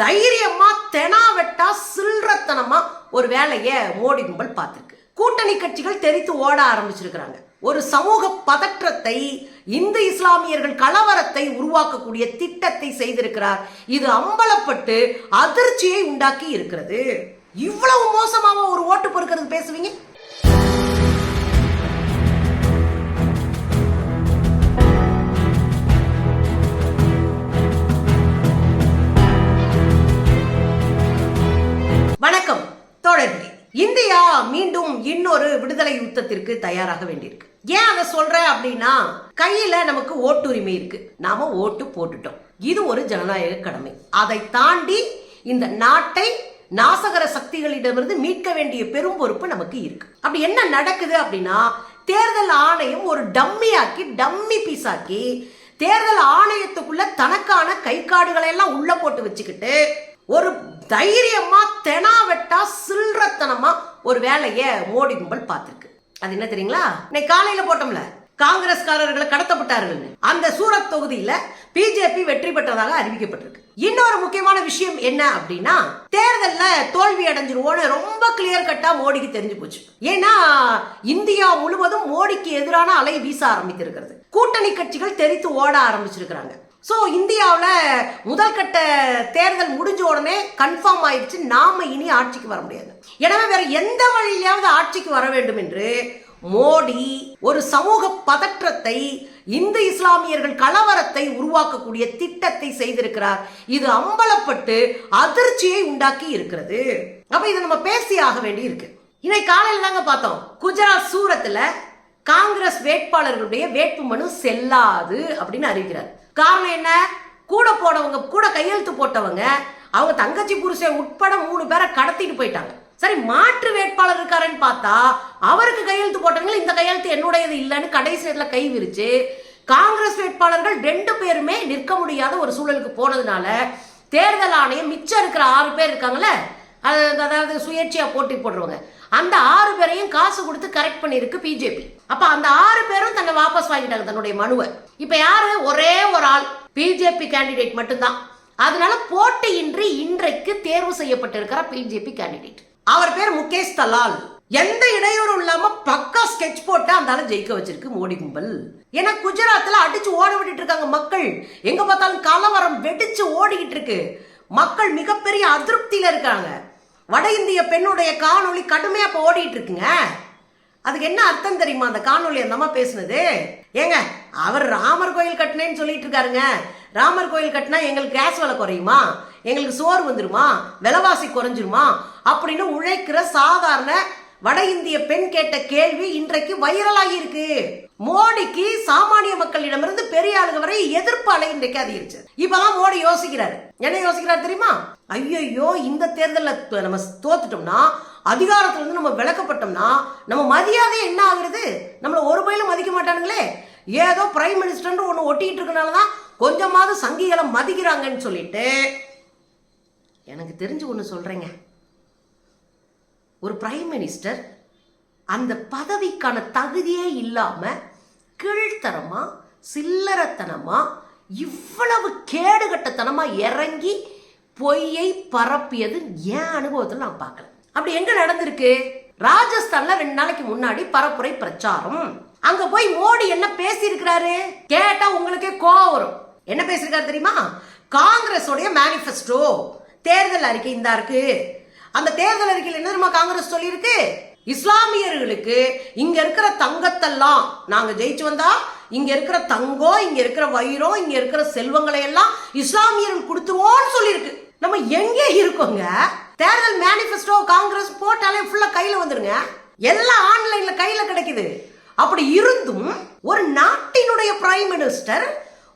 தைரியமா தெனாவெட்டா சில்லறத்தனமா ஒரு வேலையை மோடி கும்பல் பார்த்துருக்கு. கூட்டணி கட்சிகள் தெரித்து ஓட ஆரம்பிச்சிருக்கிறாங்க. ஒரு சமூக பதற்றத்தை இந்து இஸ்லாமியர்கள் கலவரத்தை உருவாக்கக்கூடிய திட்டத்தை செய்திருக்கிறார். இது அம்பலப்பட்டு அதிர்ச்சியை உண்டாக்கி இருக்கிறது. இவ்வளவு மோசமாக ஒரு ஓட்டு பொறுக்கிறது பேசுவீங்க? இன்னொரு விடுதலை யுத்தத்திற்கு தயாராக வேண்டியிருக்கு. ஏன் அதை சொல்ற அப்படின்னா கையில நமக்கு ஓட்டுரிமை இருக்கு. நாம ஓட்டு போட்டுட்டோம். இது ஒரு ஜனநாயக கடமை. அதை தாண்டி இந்த நாட்டை நாசகர சக்திகளிடமிருந்து மீட்க வேண்டிய பெரும் பொறுப்பு நமக்கு இருக்கு. அப்படி என்ன நடக்குது அப்படின்னா தேர்தல் ஆணையம் ஒரு டம்மியாக்கி டம்மி பீஸாக்கி தேர்தல் ஆணையத்துக்குள்ள தனக்கான கை காடுகளை எல்லாம் உள்ள போட்டு வச்சுக்கிட்டு ஒரு தைரியமா தெனாவெட்டா சில்றத்தனமா ஒரு வேலையை மோடி கும்பல் பார்த்திருக்கு. அது என்ன தெரியுங்களா? இன்னைக்கு காலையில போட்டோம்ல. காங்கிரஸ்காரர்களை கடத்தப்பட்டார்கள் அந்த சூரத் தொகுதியில பிஜேபி வெற்றி பெற்றதாக அறிவிக்கப்பட்டிருக்கு. இன்னொரு முக்கியமான விஷயம் என்ன அப்படின்னா தேர்தல்ல தோல்வி அடைஞ்சிருவோன்னு ரொம்ப கிளியர் கட்டா மோடிக்கு தெரிஞ்சு போச்சு. ஏன்னா இந்தியா முழுவதும் மோடிக்கு எதிரான அலை வீச ஆரம்பித்திருக்கிறது. கூட்டணி கட்சிகள் தெரித்து ஓட ஆரம்பிச்சிருக்கிறாங்க. ஸோ இந்தியாவில் முதல் கட்ட தேர்தல் முடிஞ்ச உடனே கன்ஃபார்ம் ஆயிடுச்சு. நாம் இனி ஆட்சிக்கு வர முடியாது. எனவே வேற எந்த வழியிலாவது ஆட்சிக்கு வர வேண்டும் என்று மோடி ஒரு சமூக பதற்றத்தை இந்து இஸ்லாமியர்கள் கலவரத்தை உருவாக்கக்கூடிய திட்டத்தை செய்திருக்கிறார். இது அம்பலப்பட்டு அதிர்ச்சியை உண்டாக்கி இருக்கிறது. அப்ப இதை நம்ம பேசி ஆக வேண்டி இருக்கு. இன்னைக்கு காலையில் தாங்க பார்த்தோம். குஜராத் சூரத்தில் காங்கிரஸ் வேட்பாளர்களுடைய வேட்புமனு செல்லாது அப்படின்னு அறிவிக்கிறார். காரணம் என்ன? கூட போனவங்க கூட கையெழுத்து போட்டவங்க அவங்க தங்கச்சி புருஷன் உட்பட மூணு பேரை கடத்திட்டு போயிட்டாங்க. சரி மாற்று வேட்பாளர் இருக்காருன்னு பார்த்தா அவருக்கு கையெழுத்து போட்டவங்க இந்த கையெழுத்து என்னுடையது இல்லைன்னு கடைசி இடத்துல கை விரிச்சு காங்கிரஸ் வேட்பாளர்கள் ரெண்டு பேருமே நிற்க முடியாத ஒரு சூழலுக்கு போனதுனால தேர்தல் ஆணையம் மிச்சம் இருக்கிற ஆறு பேர் இருக்காங்கல்ல அது அதாவது சுயேட்சையா போட்டி போடுறவங்க. அந்த ஆறு பேரையும் காசு கொடுத்து கரெக்ட் பண்ணியிருக்கு பிஜேபி. அப்ப அந்த ஆறு பேரும் தன்னை வாபஸ் வாங்கிட்டாங்க தன்னுடைய மனுவை. இப்ப யாரு? ஒரே ஒரு ஆள். பிஜேபி கேண்டிடேட் மட்டும்தான். அதனால போட்டியின்றி இன்றைக்கு தேர்வு செய்யப்பட்டிருக்கிற பிஜேபி கேண்டிடேட் அவர் பேர் முகேஷ் தலால். எந்த இடையூறும் இல்லாம பக்கா ஸ்கெட்ச் போட்டு அந்த ஆளை ஜெயிக்க வச்சிருக்கு மோடி கும்பல். ஏன்னா குஜராத்ல அடிச்சு ஓட விட்டுட்டு இருக்காங்க மக்கள். எங்க பார்த்தாலும் கலவரம் வெடிச்சு ஓடிக்கிட்டு இருக்கு. மக்கள் மிகப்பெரிய அதிருப்தியில இருக்காங்க. வட இந்திய பெண்ணுடைய காணொளி கடுமையா இப்ப ஓடிட்டு இருக்குங்க. அதுக்கு என்ன அர்த்தம் தெரியுமா? அந்த காணொளி அந்த அம்மா பேசுனது. ஏங்க அவர் ராமர் கோயில் கட்டினேன்னு சொல்லிட்டு இருக்காருங்க. ராமர் கோயில் கட்டினா எங்களுக்கு கேஸ் விலை குறையுமா? எங்களுக்கு சோறு வந்துருமா? விலைவாசி குறைஞ்சிருமா? அப்படின்னு உழைக்கிற சாதாரண வட இந்திய பெண் கேட்ட கேள்வி இன்றைக்கு வைரலாகி இருக்கு. மோடிக்கு சாமானிய மக்களிடமிருந்து பெரிய ஆளுங்க வரை எதிர்ப்பு அலை இன்றைக்கு அதிகரிச்சு இப்பதான் மோடி யோசிக்கிறாரு. என்ன யோசிக்கிறார் தெரியுமா? ஐயோ இந்த தேர்தலில் நம்ம தோத்துட்டோம்னா அதிகாரத்துல இருந்து நம்ம விளக்கப்பட்டோம்னா நம்ம மரியாதை என்ன ஆகுறது? நம்மள ஒரு பயிலும் மதிக்க மாட்டானுங்களே. ஏதோ பிரைம் மினிஸ்டர்னு ஒன்று ஒட்டிக்கிட்டு இருக்கனால தான் கொஞ்சமாவது சங்கிகளை மதிக்கிறாங்கன்னு சொல்லிட்டு எனக்கு தெரிஞ்சு ஒன்று சொல்கிறேங்க ஒரு பிரைம் மினிஸ்டர் அந்த பதவிக்கான தகுதியே இல்லாமல் கீழ்த்தரமாக சில்லறத்தனமாக இவ்வளவு கேடுகட்டத்தனமாக இறங்கி பொய்யை பரப்பியது என் அனுபவத்தில் நான் பார்க்கல. அப்படி எங்கே நடந்திருக்கு? ராஜஸ்தானில் ரெண்டு நாளைக்கு முன்னாடி பரப்புரை பிரச்சாரம். அங்க போய் மோடி என்ன பேசியிருக்கிறாரு? கேட்டா உங்களுக்கே கோவம் வரும். என்ன பேசியிருக்காரு தெரியுமா? காங்கிரஸோடைய மேனிஃபெஸ்டோ தேர்தல் அறிக்கை இந்தா இருக்கு. அந்த தேர்தல் அறிக்கையில் என்ன தெரியுமா காங்கிரஸ் சொல்லியிருக்கு? இஸ்லாமியர்களுக்கு இங்க இருக்கிற தங்கத்தெல்லாம் நாங்க ஜெயிச்சு வந்தா இங்க இருக்கிற தங்கம் இங்க இருக்கிற வைரம் இங்க இருக்கிற செல்வங்களை எல்லாம் இஸ்லாமியர்கள் கொடுத்துருவோம்னு சொல்லியிருக்கு. நம்ம எங்கே இருக்கோங்க? தேர்தல் மேனிஃபெஸ்டோ காங்கிரஸ் போட்டாலே ஃபுல்லா கையில வந்துருங்க. எல்லாம் ஆன்லைன்ல கையில கிடைக்குது. அப்படி இருந்தும் ஒரு நாட்டினுடைய பிரைம் மினிஸ்டர்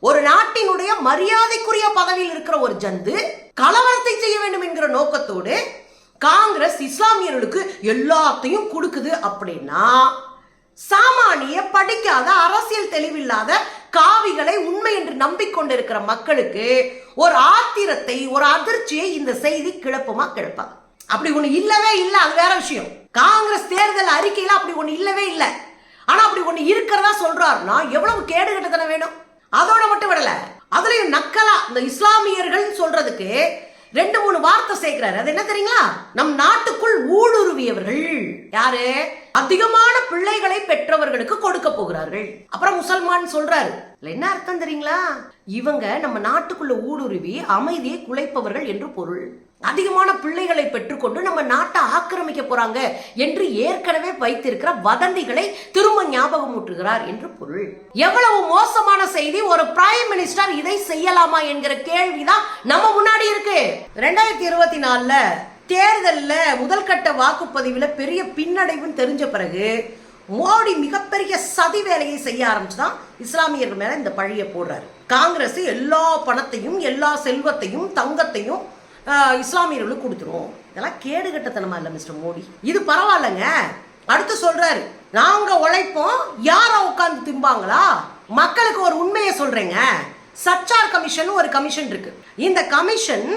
ஒரு நாட்டினுடைய மரியாதைக்குரிய பதவியில் இருக்கிற ஒரு ஜந்து கலவரத்தை செய்ய வேண்டும் என்கிற நோக்கத்தோடு காங்கிரஸ் இஸ்லாமியர்களுக்கு எல்லாத்தையும் கொடுக்குது அப்படின்னா சாமானிய படிக்காத அரசியல் தெளிவில்லாத காவிகளை உண்மை என்று நம்பிக்கொண்டிருக்கிற மக்களுக்கு ஒரு ஆத்திரத்தை ஒரு அதிர்ச்சியை இந்த செய்தி கிளப்புமா கிளப்பாங்க அப்படி ஒண்ணு இல்லவே இல்லை அது வேற விஷயம். காங்கிரஸ் தேர்தல் அறிக்கையில அப்படி ஒண்ணு இல்லவே இல்லை. ஆனா அப்படி ஒண்ணு இருக்கிறதா சொல்றாருன்னா எவ்வளவு கேடு கட்டத்தனம் வேணும்? அதோட மட்டும் விடல. அதுலயும் நக்கலா இந்த இஸ்லாமியர்கள் சொல்றதுக்கு ரெண்டு மூணு வார்த்தை சேர்க்கிறாரு. அது என்ன தெரியுங்களா? நம் நாட்டுக்குள் ஊடுருவியவர்கள். யாரு? அதிகமான பிள்ளைகளை பெற்றவர்களுக்கு கொடுக்க போகிறார்கள். அப்புறம் முசல்மான் சொல்றாரு. என்ன அர்த்தம் தெரியுங்களா? இவங்க நம்ம நாட்டுக்குள்ள ஊடுருவி அமைதியை குலைப்பவர்கள் என்று பொருள். அதிகமான பிள்ளைகளை பெற்றுக்கொண்டு நம்ம நாட்டை ஆக்கிரமிக்க போறாங்க என்று ஏற்கனவே வைத்திருக்கிற வதந்திகளை திரும்ப ஞாபகம் என்று பொருள். எவ்வளவு மோசமான செய்தி ஒரு பிரைம் மினிஸ்டர் இதை செய்யலாமா என்கிற கேள்விதான் நம்ம முன்னாடி இருக்கு. ரெண்டாயிரத்தி இருபத்தி நாலுல தேர்தலில் முதல் கட்ட பெரிய பின்னடைவுன்னு தெரிஞ்ச பிறகு மோடி மிகப்பெரிய சதி வேலையை செய்ய ஆரம்பிச்சுதான் இஸ்லாமியர்கள் மேல இந்த பழிய போடுறாரு. காங்கிரஸ் எல்லா பணத்தையும் எல்லா செல்வத்தையும் தங்கத்தையும் இஸ்லாமியர்களுக்கு கொடுத்துரும். இதெல்லாம் கேடு கட்டத்தனமா இல்ல மிஸ்டர் மோடி. இது பரவாயில்லைங்க. அடுத்து சொல்றாரு நாங்க உழைப்போம் யாரா உட்காந்து திம்பாங்களா? மக்களுக்கு ஒரு உண்மையை சொல்றேங்க. சச்சார் கமிஷன் ஒரு கமிஷன் இருக்கு. இந்த கமிஷன்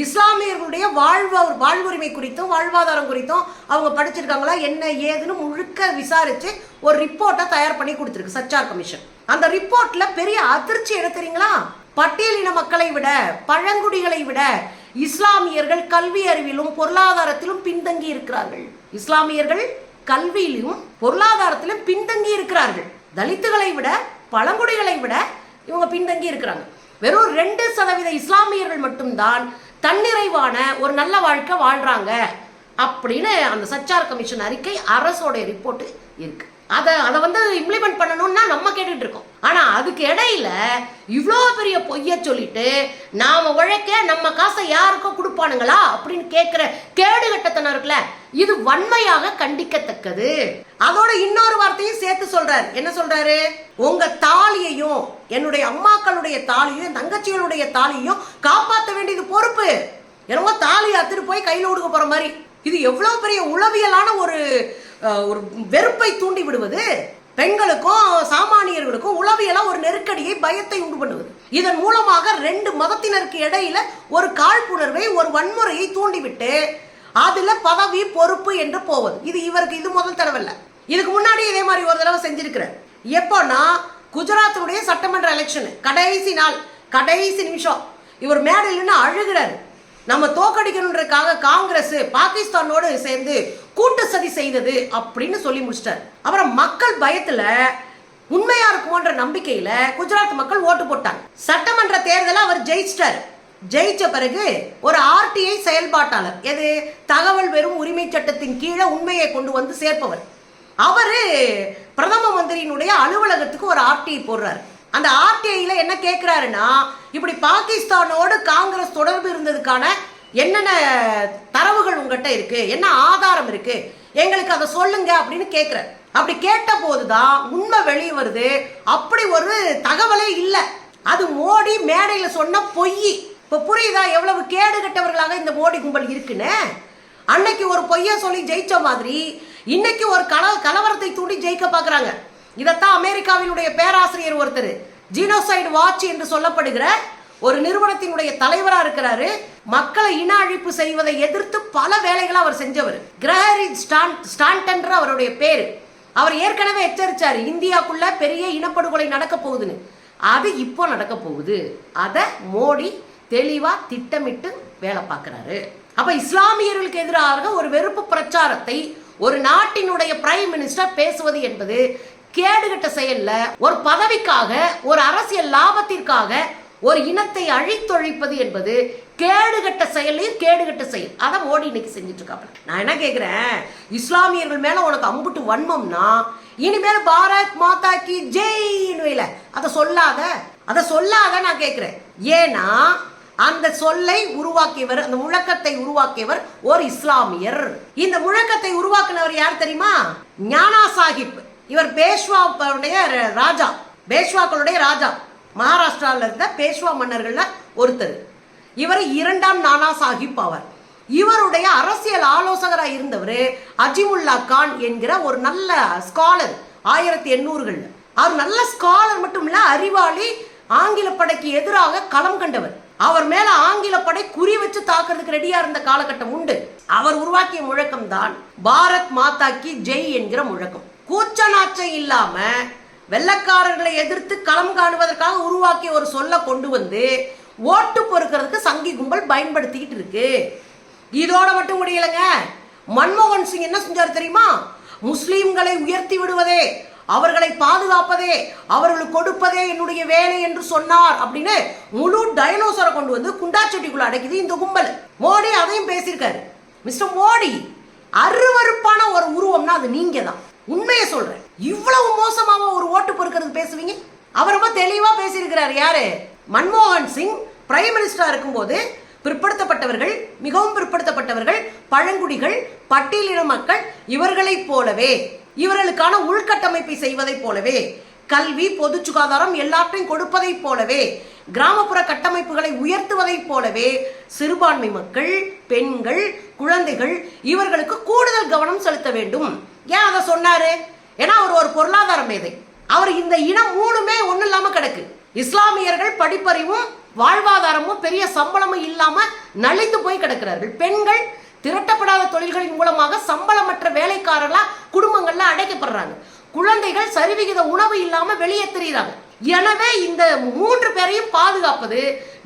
இஸ்லாமியர்களுடைய வாழ்வ வாழ்வுரிமை குறித்தும் வாழ்வாதாரம் குறித்தும் அவங்க படிச்சிருக்காங்களா என்ன ஏதுன்னு முழுக்க விசாரிச்சு ஒரு ரிப்போர்ட்டை தயார் பண்ணி கொடுத்துருக்கு சச்சார் கமிஷன். அந்த ரிப்போர்ட்ல பெரிய அதிர்ச்சி எடுத்துறீங்களா பட்டியலின மக்களை விட பழங்குடிகளை விட இஸ்லாமியர்கள் கல்வி அறிவிலும் பொருளாதாரத்திலும் பின்தங்கி இருக்கிறார்கள். இஸ்லாமியர்கள் கல்வியிலும் பொருளாதாரத்திலும் பின்தங்கி இருக்கிறார்கள். தலித்துகளை விட பழங்குடிகளை விட இவங்க பின்தங்கி இருக்கிறாங்க. வெறும் ரெண்டு சதவீத இஸ்லாமியர்கள் மட்டும்தான் தன்னிறைவான ஒரு நல்ல வாழ்க்கை வாழ்றாங்க அப்படின்னு அந்த சச்சார் கமிஷன் அறிக்கை அரசோடைய ரிப்போர்ட்டு இருக்கு. அதை அதை வந்து இம்ப்ளிமெண்ட் பண்ணணும்னா நம்ம கேட்டுட்டு இருக்கோம். ஆனால் அதுக்கு இடையில இவ்வளோ பெரிய பொய்ய சொல்லிட்டு நாம உழைக்க நம்ம காசை யாருக்கும் கொடுப்பானுங்களா அப்படின்னு கேட்கிற கேடுகட்டத்தனம் இருக்குல்ல இது வன்மையாக கண்டிக்கத்தக்கது. அதோட இன்னொரு வார்த்தையும் சேர்த்து சொல்றாரு. என்ன சொல்றாரு? உங்க தாலியையும் என்னுடைய அம்மாக்களுடைய தாலியும் தங்கச்சிகளுடைய தாலியையும் காப்பாற்ற வேண்டியது பொறுப்பு. என்னவோ தாலி அத்துட்டு போய் கையில் கொடுக்க போற மாதிரி. இது எவ்வளவு பெரிய உளவியலான ஒரு ஒரு வெறுப்பை தூண்டி விடுவது பெண்களுக்கும் சாமானியர்களுக்கும் உளவியலாம் ஒரு நெருக்கடியை பயத்தை உண்டு பண்ணுவது. இதன் மூலமாக ரெண்டு மதத்தினருக்கு இடையில ஒரு காழ்ப்புணர்வை ஒரு வன்முறையை தூண்டிவிட்டு அதுல பதவி பொறுப்பு என்று போவது. இது இவருக்கு இது முதல் தடவை இல்லை இதுக்கு முன்னாடி இதே மாதிரி ஒரு தடவை செஞ்சிருக்கிறார் எப்போன்னா குஜராத்தினுடைய சட்டமன்ற எலெக்ஷன் கடைசி நாள் கடைசி நிமிஷம். இவர் மேடையில் அழுகிறாரு. நம்ம தோக்கடிக்கணுன்றதுக்காக காங்கிரஸ் பாகிஸ்தானோடு சேர்ந்து கூட்டு சதி செய்தது அப்படின்னு சொல்லி முடிச்சிட்டார். அப்புறம் மக்கள் பயத்துல உண்மையா இருக்குமோன்ற நம்பிக்கையில குஜராத் மக்கள் ஓட்டு போட்டாங்க. சட்டமன்ற தேர்தல அவர் ஜெயிச்சிட்டார். ஜெயிச்ச பிறகு ஒரு ஆர்டிஐ செயல்பாட்டாளர் எது? தகவல் வெறும் உரிமை சட்டத்தின் கீழே உண்மையை கொண்டு வந்து சேர்ப்பவர். அவரு பிரதம மந்திரியினுடைய அலுவலகத்துக்கு ஒரு ஆர்டிஐ போடுறாரு. அந்த ஆர்டிஐல என்ன கேட்குறாருன்னா இப்படி பாகிஸ்தானோடு காங்கிரஸ் தொடர்பு இருந்ததுக்கான என்னென்ன தரவுகள் உங்ககிட்ட இருக்கு? என்ன ஆதாரம் இருக்கு? எங்களுக்கு அதை சொல்லுங்க அப்படின்னு கேட்குற அப்படி கேட்ட போது தான் உண்மை வெளியே வருது. அப்படி ஒரு தகவலே இல்லை. அது மோடி மேடையில் சொன்ன பொய். இப்போ புரியுதா? எவ்வளவு கேடு கட்டவர்களாக இந்த மோடி கும்பல் இருக்குன்னு? அன்னைக்கு ஒரு பொய்ய சொல்லி ஜெயிச்ச மாதிரி இன்னைக்கு ஒரு கல கலவரத்தை தூண்டி ஜெயிக்க பார்க்குறாங்க இதைத்தான் அமெரிக்காவினுடைய பேராசிரியர் ஒருத்தர் ஜீனோசைடு வாட்ச் என்று சொல்லப்படுகிற ஒரு நிறுவனத்தினுடைய தலைவரா இருக்கிறாரு. மக்களை இன அழிப்பு செய்வதை எதிர்த்து பல வேலைகளை அவர் செஞ்சவர். கிரஹரி ஸ்டான் ஸ்டான்டன்ற அவருடைய பேர். அவர் ஏற்கனவே எச்சரிச்சார் இந்தியாக்குள்ள பெரிய இனப்படுகொலை நடக்க போகுதுன்னு. அது இப்போ நடக்க போகுது. அதை மோடி தெளிவா திட்டமிட்டு வேலை பார்க்குறாரு. அப்ப இஸ்லாமியர்களுக்கு எதிராக ஒரு வெறுப்பு பிரச்சாரத்தை ஒரு நாட்டினுடைய பிரைம் மினிஸ்டர் பேசுவது என்பது கேடுகட்ட செயல்ல ஒரு பதவிக்காக ஒரு அரசியல் லாபத்திற்காக ஒரு இனத்தை அழித்தொழிப்பது என்பது கேடுகட்ட செயலையும் கேடுகட்ட செயல். அதை ஓடி இன்னைக்கு செஞ்சுட்டு இருக்காங்க நான் என்ன கேட்குறேன் இஸ்லாமியர்கள் மேல உனக்கு அம்புட்டு வன்மம்னா இனிமேல் பாரத் மாதா கி ஜெயின்னு வைல அதை சொல்லாத. அதை சொல்லாத நான் கேட்குறேன் ஏன்னா அந்த சொல்லை உருவாக்கியவர் அந்த முழக்கத்தை உருவாக்கியவர் ஒரு இஸ்லாமியர். இந்த முழக்கத்தை உருவாக்குனவர் யார் தெரியுமா? ஞானா சாஹிப். இவர் பேஷ்வாவுடைய ராஜா பேஷ்வாக்களுடைய ராஜா. மகாராஷ்டிராவில் இருந்த பேஷ்வா மன்னர்களில் ஒருத்தர். இவர் இரண்டாம் நானா சாஹிப் ஆவார். இவருடைய அரசியல் ஆலோசகராக இருந்தவர் அஜிமுல்லா கான் என்கிற ஒரு நல்ல ஸ்காலர் ஆயிரத்தி எண்ணூறுகளில். அவர் நல்ல ஸ்காலர் மட்டும் இல்லை அறிவாளி ஆங்கில படைக்கு எதிராக களம் கண்டவர். அவர் மேல ஆங்கில படை குறி வச்சு தாக்குறதுக்கு ரெடியா இருந்த காலகட்டம் உண்டு. அவர் உருவாக்கிய முழக்கம் தான் பாரத் மாதா கி ஜெய் என்கிற முழக்கம். கூச்ச நாச்சம் இல்லாம வெள்ளக்காரர்களை எதிர்த்து களம் காணுவதற்காக உருவாக்கிய ஒரு சொல்ல கொண்டு வந்து ஓட்டு பொறுக்கிறதுக்கு சங்கி கும்பல் பயன்படுத்திக்கிட்டு இருக்கு. இதோட மட்டும் முடியலைங்க. மன்மோகன் சிங் என்ன செஞ்சார் தெரியுமா? முஸ்லீம்களை உயர்த்தி விடுவதே அவர்களை பாதுகாப்பதே அவர்களுக்கு கொடுப்பதே என்னுடைய வேலை என்று சொன்னார் அப்படின்னு முழு டைனோசரை கொண்டு வந்து குண்டாச்சட்டிக்குள்ள அடைக்குது இந்த கும்பல். மோடி அதையும் பேசியிருக்காரு. மிஸ்டர் மோடி அருவருப்பான ஒரு உருவம்னா அது நீங்க தான் உண்மையை சொல்றேன். இவ்வளவு மோசமாவா ஒரு ஓட்டு பொறுக்கிறது பேசுவீங்க? அவர் ரொம்ப தெளிவா பேசியிருக்கிறார் யாரு? மன்மோகன் சிங் பிரைம் மினிஸ்டரா இருக்கும்போது பிற்படுத்தப்பட்டவர்கள் மிகவும் பிற்படுத்தப்பட்டவர்கள் பழங்குடிகள் பட்டியலின மக்கள் இவர்களைப் போலவே இவர்களுக்கான உள்கட்டமைப்பை செய்வதைப் போலவே கல்வி பொது சுகாதாரம் எல்லாத்தையும் கொடுப்பதைப் போலவே கிராமப்புற கட்டமைப்புகளை உயர்த்துவதைப் போலவே சிறுபான்மை மக்கள் பெண்கள் குழந்தைகள் இவர்களுக்கு கூடுதல் கவனம் செலுத்த வேண்டும். ஏன் அதை சொன்னாரு? ஏன்னா அவர் ஒரு பொருளாதார மேதை அவர் இந்த இனம் மூணுமே ஒன்றும் இல்லாமல் கிடக்கு. இஸ்லாமியர்கள் படிப்பறிவும் வாழ்வாதாரமும் பெரிய சம்பளமும் இல்லாம நலிந்து போய் கிடக்கிறார்கள். பெண்கள் திரட்டப்படாத தொழில்களின் மூலமாக சம்பளமற்ற வேலைக்காரர்களா குடும்பங்கள்ல அடைக்கப்படுறாங்க. குழந்தைகள் சரிவிகித உணவு இல்லாம வெளியே தெரியுறாங்க. எனவே இந்த மூன்று பேரையும் பாதுகாப்பது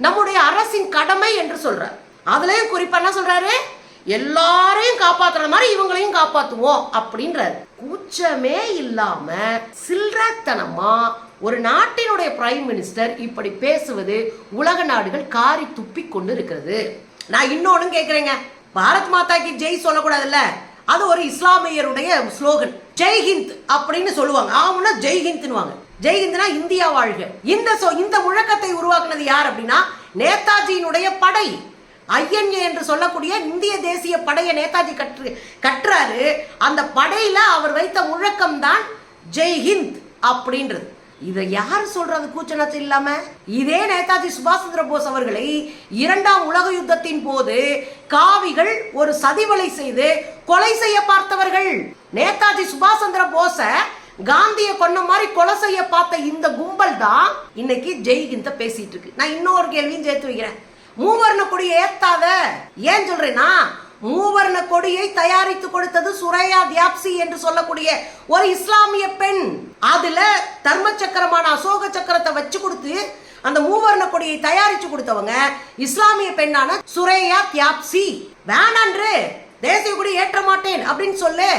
நம்முடைய அரசின் கடமை என்று சொல்றார். அதுலயும் குறிப்பா என்ன சொல்றாரு? எல்லாரையும் காப்பாத்துற மாதிரி இவங்களையும் காப்பாத்துவோம் அப்படின்றாரு. கூச்சமே இல்லாம சில்றத்தனமா ஒரு நாட்டினுடைய பிரைம் மினிஸ்டர் இப்படி பேசுவது உலக நாடுகள் காரி துப்பி கொண்டு இருக்கிறது. நான் இன்னொன்னு கேக்குறேங்க. பாரத் மாதாக்கு ஜெய் சொல்லக்கூடாதுல்ல? அது ஒரு இஸ்லாமியருடைய ஸ்லோகன் ஜெய் ஹிந்த் அப்படின்னு சொல்லுவாங்க. ஆமுன்னா ஜெய் ஹிந்த்னுவாங்க ஜெய் ஹிந்த்னா இந்தியா வாழ்க. இந்த இந்த முழக்கத்தை உருவாக்குனது யார் அப்படின்னா நேதாஜியினுடைய படை. ஐஎன்ஏ என்று சொல்லக்கூடிய இந்திய தேசிய படையை நேதாஜி கற்று கற்றாரு. அந்த படையில் அவர் வைத்த முழக்கம் தான் ஜெய் ஹிந்த் அப்படின்றது. இதை யார் சொல்றது கூச்சலத்து இல்லாம? இதே நேதாஜி சுபாஷ் சந்திர போஸ் அவர்களை இரண்டாம் உலக யுத்தத்தின் போது காவிகள் ஒரு சதிவலை செய்து கொலை செய்ய பார்த்தவர்கள். நேதாஜி சுபாஷ் சந்திர போஸ காந்திய கொன்ன மாதிரி கொலை செய்ய பார்த்த இந்த கும்பல் தான் இன்னைக்கு ஜெய்ஹிந்த பேசிட்டு இருக்கு. நான் இன்னொரு கேள்வியும் சேர்த்து வைக்கிறேன். மூவர்ண கொடியை ஏத்தாத. ஏன் சொல்றேன்னா மூவர்ண கொடியை தயாரித்து கொடுத்தது சுரையா தியாப்சி என்று சொல்லக்கூடிய ஒரு இஸ்லாமிய பெண். அதுல தர்ம சக்கரமான அசோக சக்கரத்தை வச்சு கொடுத்து அந்த மூவர்ண கொடியை தயாரிச்சு கொடுத்தவங்க இஸ்லாமிய பெண்ணான சுரேயா தியாப்சி வேணான்று தேசிய கொடி ஏற்ற மாட்டேன் அப்படின்னு சொல்லு.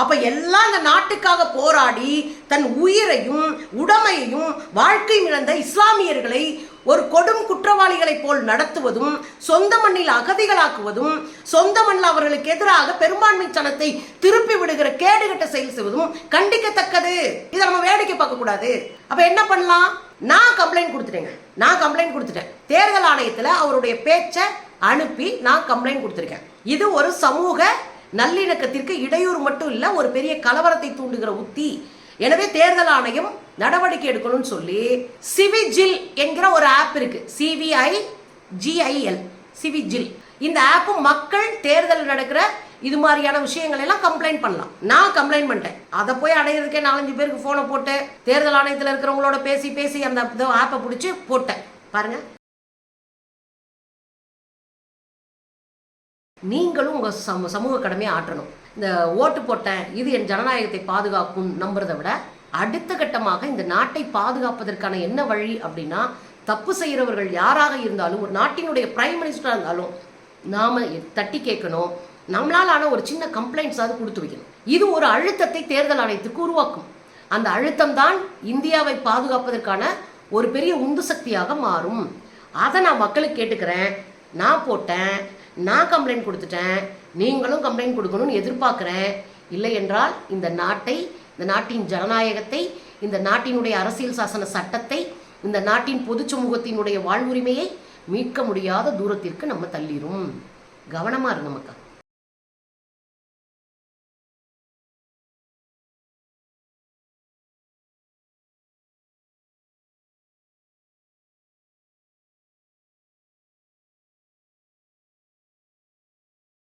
அப்ப எல்லாம் அந்த நாட்டுக்காக போராடி தன் உயிரையும் உடமையையும் வாழ்க்கை இழந்த இஸ்லாமியர்களை ஒரு கொடும் குற்றவாளிகளைப் போல் நடத்துவதும் சொந்த மண்ணில் அகதிகளாக்குவதும் சொந்த மண்ணில் அவர்களுக்கு எதிராக பெரும்பான்மை சனத்தை திருப்பி விடுகிற கேடுகட்ட செயல் செய்வதும் கண்டிக்கத்தக்கது. இதை நம்ம வேடிக்கை பார்க்க கூடாது. அப்ப என்ன பண்ணலாம்? நான் கம்ப்ளைண்ட் கொடுத்துட்டேங்க. நான் கம்ப்ளைண்ட் கொடுத்துட்டேன். தேர்தல் ஆணையத்தில் அவருடைய பேச்சை அனுப்பி நான் கம்ப்ளைண்ட் கொடுத்துருக்கேன். இது ஒரு சமூக நல்லிணக்கத்திற்கு இடையூறு மட்டும் இல்லை ஒரு பெரிய கலவரத்தை தூண்டுகிற உத்தி. எனவே தேர்தல் ஆணையம் நடவடிக்கை எடுக்கணும்னு சொல்லி சிவிஜில் என்கிற ஒரு ஆப் இருக்கு. CVI GIL cVIGIL. இந்த ஆப்பு மக்கள் தேர்தல் நடக்கிற இது மாதிரியான விஷயங்கள் எல்லாம் கம்ப்ளைண்ட் பண்ணலாம். நான் கம்ப்ளைண்ட் பண்ணிட்டேன். அதை போய் அடையிறதுக்கே நாலஞ்சு பேருக்கு போனை போட்டு தேர்தல் ஆணையத்தில் இருக்கிறவங்களோட பேசி பேசி அந்த ஆப்பை பிடிச்சி போட்டேன். பாருங்க. நீங்களும் உங்க சம சமூக கடமையை ஆற்றணும். இந்த ஓட்டு போட்டேன் இது என் ஜனநாயகத்தை பாதுகாக்கும் நம்புறதை விட அடுத்த கட்டமாக இந்த நாட்டை பாதுகாப்பதற்கான என்ன வழி அப்படின்னா தப்பு செய்கிறவர்கள் யாராக இருந்தாலும் ஒரு நாட்டினுடைய பிரைம் மினிஸ்டராக இருந்தாலும் நாம் தட்டி கேட்கணும். நம்மளால் ஆன ஒரு சின்ன கம்ப்ளைண்ட்ஸாவது கொடுத்து வைக்கணும். இது ஒரு அழுத்தத்தை தேர்தல் ஆணையத்துக்கு உருவாக்கும். அந்த அழுத்தம் தான் இந்தியாவை பாதுகாப்பதற்கான ஒரு பெரிய உந்து சக்தியாக மாறும். அதை நான் மக்களுக்கு கேட்டுக்கிறேன். நான் போட்டேன். நான் கம்ப்ளைண்ட் கொடுத்துட்டேன். நீங்களும் கம்ப்ளைண்ட் கொடுக்கணும்னு எதிர்பார்க்குறேன். இல்லை என்றால் இந்த நாட்டை இந்த நாட்டின் ஜனநாயகத்தை இந்த நாட்டினுடைய அரசியல் சாசன சட்டத்தை இந்த நாட்டின் பொது சமூகத்தினுடைய வாழ்வுரிமையை மீட்க முடியாத தூரத்திற்கு நம்ம தள்ளிரும். கவனமாக இருங்க மக்கள்.